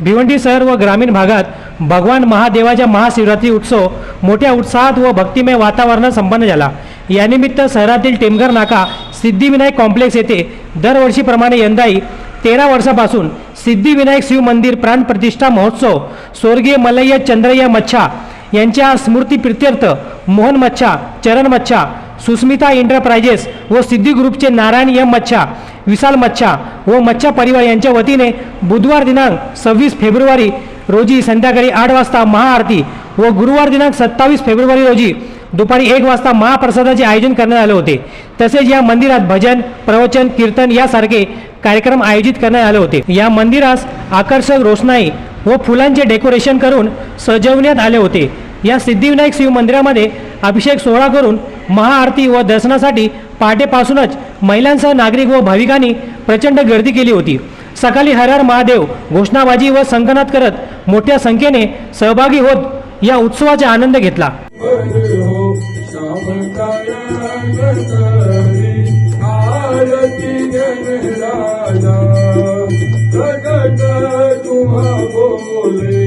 भिवंडी शहर व ग्रामीण भागात भगवान महादेवाच्या महाशिवरात्री उत्सव मोठ्या उत्साहात व भक्तिमय वातावरणात संपन्न झाला. यानिमित्त शहरातील टेमघर नाका सिद्धिविनायक कॉम्प्लेक्स येथे दरवर्षीप्रमाणे यंदाही तेरा वर्षापासून सिद्धिविनायक शिव मंदिर प्राणप्रतिष्ठा महोत्सव स्वर्गीय मलय्य चंद्रय्य मच्छा यांच्या स्मृती प्रित्यर्थ मोहन मच्छा चरण मच्छा सुस्मिता एंटरप्राइजेस व सिद्धी ग्रुपचे नारायण एम मच्छा विशाल मच्छा व मच्छा परिवार यांच्या वतीने बुधवार दिनांक सव्वीस फेब्रुवारी रोजी संध्याकाळी आठ वाजता महाआरती व गुरुवार दिनांक सत्तावीस फेब्रुवारी रोजी दुपारी एक वाजता महाप्रसादाचे आयोजन करण्यात आले होते. तसेच या मंदिरात भजन प्रवचन कीर्तन यासारखे कार्यक्रम आयोजित करण्यात आले होते. या मंदिरास आकर्षक रोषणाई व फुलांचे डेकोरेशन करून सजवण्यात आले होते. या सिद्धिविनायक शिव मंदिरामध्ये अभिषेक सोहळा करून महाआरती व दर्शनासाठी पहाटेपासूनच महिलांसह नागरिक व भाविकांनी प्रचंड गर्दी केली होती. सकाळी हरहर महादेव घोषणाबाजी व संकनात करत मोठ्या संख्येने सहभागी होत या उत्सवाचा आनंद घेतला. राजा बोले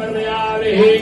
समर्पयामहे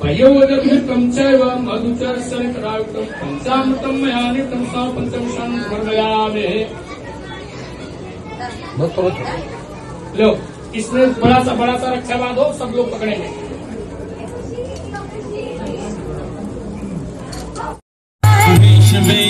पयोदभिष्टं चैव मधुचर्शनकरायुक्तं पञ्चामृतं मयानितं सा पञ्चविषां समर्पयामहे लो इसमें बड़ा सा बड़ा सा रक्षा बांधो सब लोग पकड़ेंगे। to.